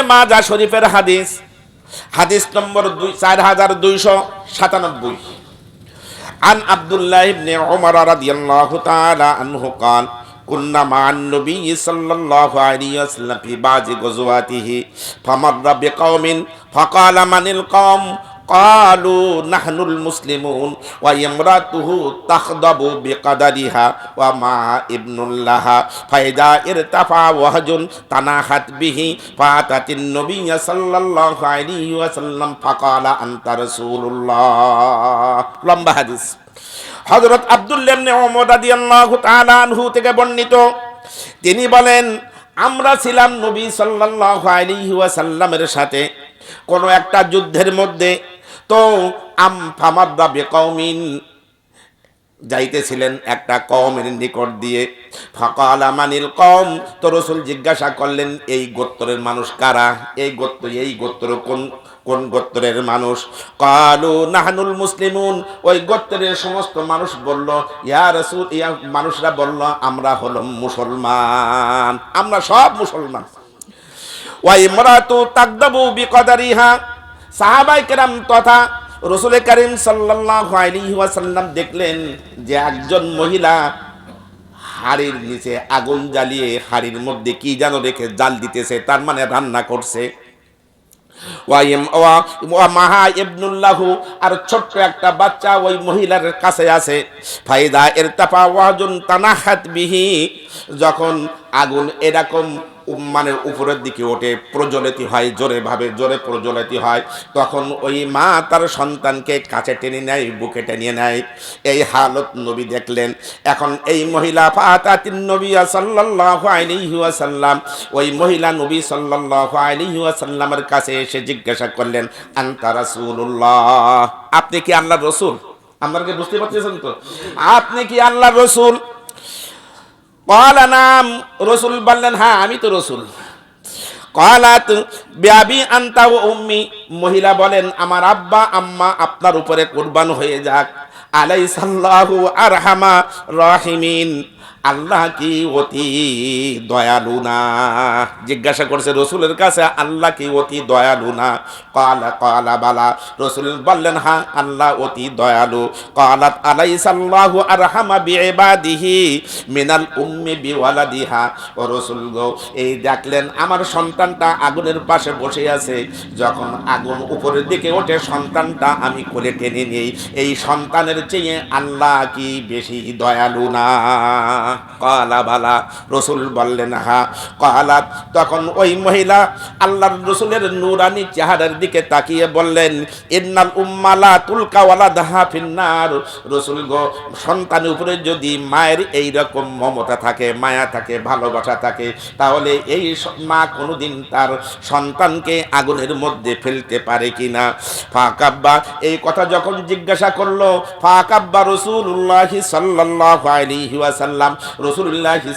মাজা শরীফের হাদিস হাদিস নম্বর দুই চার হাজার দুইশো সাতানব্বই عن عبد الله بن عمر رضي الله تعالى عنه قال كنا مع النبي صلى الله عليه وسلم في بعض غزواته فمر بقوم فقال من القوم ক্বালু নাহনুল মুসলিমুন ওয়া ইমরাতুহু তাখদাবু বিকাদারিহা ওয়া মা ইবনুল্লাহা ফাইদা ইরতাফা ওয়াহজুন তানাহাত বিহি ফাতাতিন নবিয়্য সাল্লাল্লাহু আলাইহি ওয়াসাল্লাম ফাকালা আনতা রাসূলুল্লাহ লম্বা হাদিস হযরত আব্দুল্লাহ আনহু থেকে বর্ণিত। তিনি বলেন, আমরা ছিলাম নবী সাল্লাল্লাহু আলাইহি ওয়াসাল্লামের সাথে। কোনো একটা যুদ্ধের মধ্যে তো আম যাইতেছিলেন একটা কমের নিকট দিয়ে। ফকাল আমানিল কম তো রসুল জিজ্ঞাসা করলেন, এই গোত্রের মানুষ কারা? এই গোত্র এই গোত্র কোন কোন গোত্রের মানুষ? কালু নাহানুল মুসলিমুন। ওই গোত্রের সমস্ত মানুষ বলল, ইয়া রসুল, ইয়া মানুষরা বলল, আমরা হলো মুসলমান, আমরা সব মুসলমান। ওয়া ইমরাতু তাকদাবু বিকদারিহা। সাহাবাই কেরাম তথা রসুল করিম ওয়াসাল্লাম দেখলেন যে একজন মহিলা হাড়ির নিচে আগুন জ্বালিয়ে হাড়ির মধ্যে কি যেন রেখে জাল দিতেছে, তার মানে রান্না করছে। মাহা ইবনুল্লাহু, আর ছোট্ট একটা বাচ্চা ওই মহিলার কাছে আছে। ফাইদা ইরতাফা ওয়াজুন তানাহাত বিহি, যখন আগুন এরকম মানে উপরের দিকে ওঠে, প্রজ্বলিত হয় জোরে ভাবে জোরে প্রজ্বলিত হয়। তখন ওই মা তার সন্তানকে কাছে টেনে নেয়, বুকে টেনে নেয়। এই হালত নবী দেখলেন। এখন এই মহিলা, ফাতাতিন নবী সাল্লাল্লাহু আলাইহি ওয়াসাল্লাম, ওই মহিলা নবী সাল্লাল্লাহু আলাইহি ওয়াসাল্লামের কাছে এসে জিজ্ঞাসা করলেন, আনতা রাসূলুল্লাহ, আপনি কি আল্লাহর রাসূল? কি বুঝতে পারতেছেন তো? আপনি কি আল্লাহর রাসূল? কলা নাম রসুল বললেন হ্যাঁ আমি তো রসুল। কলাত ব্যাবি আন্তা ও উম্মি মহিলা বলেন, আমার আব্বা, আম্মা আপনার উপরে কোরবান হয়ে যাক। আলাই সাল্লাহু আরহামা রহিমিন। আল্লাহ কি অতি দয়ালু না? জিজ্ঞাসা করছে, রসুলের কাছে আল্লাহ কি অতি দয়ালু না? কালা কালা, বালা। রসুল বললেন হ্যাঁ আল্লাহ অতি দয়ালু। কালাত আলাই সাল্লাহু আরহামা বিবাদিহি মিনাল উম্মি বিওয়ালাদিহা। ও রসুল গো, এই দেখলেন আমার সন্তানটা আগুনের পাশে বসে আছে। যখন আগুন উপরের দিকে ওঠে, সন্তানটা আমি কোলে টেনে নিই। এই সন্তানের চেয়ে আল্লাহ কি বেশি দয়ালু না? কালা বালা, রসুল বললেন, হা। কালাত তখন ওই মহিলা আল্লাহর রসুলের নুরানি দিকে তাকিয়ে বললেন, ইন্নাল উম্মালা তুলকাওয়ালা দাহা ফিন্নার। রসুল গো, সন্তানের উপরে যদি মায়ের এই রকম মমতা থাকে, মায়া থাকে, ভালোবাসা থাকে, তাহলে এই মা কোনোদিন তার সন্তানকে আগুনের মধ্যে ফেলতে পারে কিনা? ফাকাব্বা এই কথা যখন জিজ্ঞাসা করল ফাকাব্বা রসুল্লাহি সাল্লাল্লাহু আলাইহি ওয়াসাল্লাম রসুল্লাহি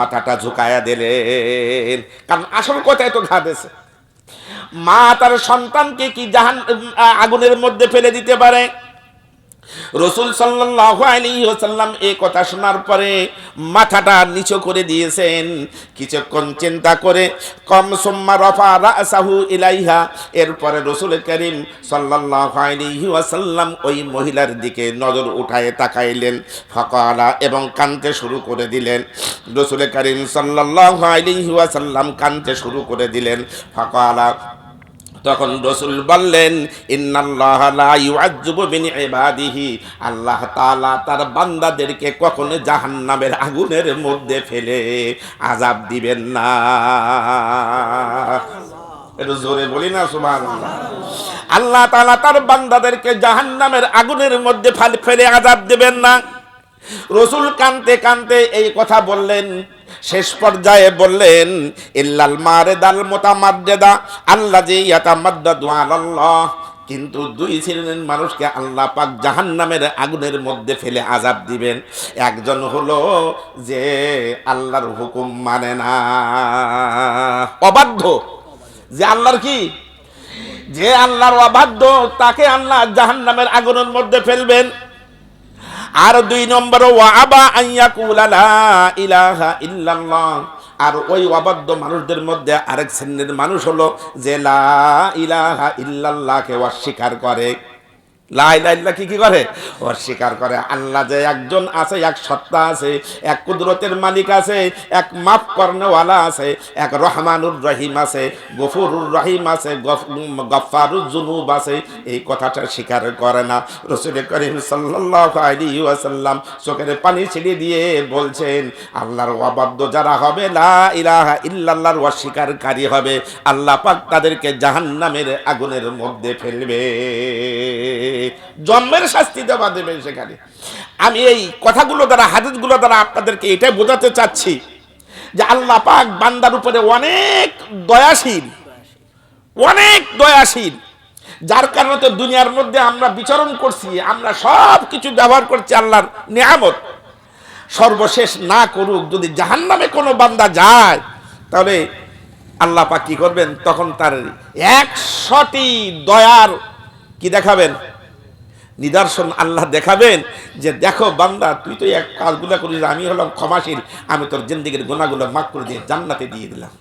মাথাটা ঝুঁকায়া দিলেন। কারণ আসল কথায় তো ঘাটেছে মা তার সন্তানকে কি জাহান আগুনের মধ্যে ফেলে দিতে পারে? রসুল ওয়াসাল্লাম এই কথা শোনার পরে মাথাটা নিচু করে দিয়েছেন। কিছুক্ষণ চিন্তা করে, কম সুম্মা রফা রাসাহু ইলাইহা। এরপরে রসুল করিম ওয়াসাল্লাম ওই মহিলার দিকে নজর উঠায় তাকাইলেন, ফাকালা এবং কানতে শুরু করে দিলেন। রসুল করিম আলাইহি ওয়াসাল্লাম কানতে শুরু করে দিলেন, ফাকালা তখন রসুল বললেন আল্লাহ তাআলা তার বান্দাদেরকে কখনো জাহান্নামের আগুনের মধ্যে ফেলে আযাব দিবেন না। জোরে বলি না, সুবহানাল্লাহ। আল্লাহ তাআলা তার বান্দাদেরকে জাহান্নামের আগুনের মধ্যে ফাল- আযাব দিবেন না। রসুল কানতে কানতে এই কথা বললেন, শেষ পর্যায়ে বললেন, ইল্লাল মারে মারেদাল মোতামাদ্দেদা আল্লাহ যে ইয়াতা ইয়াতামাদ্দাদু আলাল্লাহ। কিন্তু দুই শ্রেণির মানুষকে আল্লাহ পাক জাহান্নামের আগুনের মধ্যে ফেলে আজাব দিবেন। একজন হলো যে আল্লাহর হুকুম মানে না। অবাধ্য। যে আল্লাহর কি? যে আল্লাহর অবাধ্য, তাকে আল্লাহ জাহান্নামের আগুনের মধ্যে ফেলবেন। আর দুই নম্বর, ওয়া আবা আইয়াকুলা লা ইলাহা ইল্লাল্লাহ। আর ওই অবাধ্য মানুষদের মধ্যে আরেক শ্রেণির মানুষ হলো যে, লা ইলাহা ইল্লাল্লাহকে অস্বীকার করে। লাইল্লাহ কি কি করে? অস্বীকার করে, আল্লাহ যে একজন আছে, এক সত্তা আছে, এক কুদরতের মালিক আছে, এক মাফ কর্ণওয়ালা আছে, এক রহমানুর রহিম আছে, গফুরুর রহিম আছে গফারুর জুনুব আছে। এই কথাটা স্বীকার করে না। রসুল করিম ওয়াসাল্লাম চোখের পানি ছিড়ে দিয়ে বলছেন, আল্লাহর অবাধ্য যারা হবে, লা ইলাহা ইল্লাল্লাহর অস্বীকারী হবে। আল্লাহ পাক তাদেরকে জাহান্নামের আগুনের মধ্যে ফেলবে। জন্মের শাস্তি দেওয়া দেবে সেখানে। আমি এই কথাগুলো দ্বারা, হাদিসগুলো দ্বারা আপনাদেরকে এটাই বোঝাতে চাচ্ছি যে আল্লাহ পাক বান্দার উপরে অনেক দয়াশীল অনেক দয়াশীল, যার কারণে তো দুনিয়ার মধ্যে আমরা বিচরণ করছি, আমরা সব কিছু ব্যবহার করছি আল্লাহর নিয়ামত। সর্বশেষ না করুক, যদি জাহান্নামে কোনো বান্দা যায়, তাহলে আল্লাহ পাক কি করবেন? তখন তার একশটি দয়ার কি দেখাবেন? নিদর্শন আল্লাহ দেখাবেন যে দেখো বান্দা, তুই তো এক কাজগুলো করিস, আমি হলাম ক্ষমাশীল, আমি তোর জিন্দিগির গোনাগুলো মাফ করে দিয়ে জান্নাতে দিয়ে দিলাম।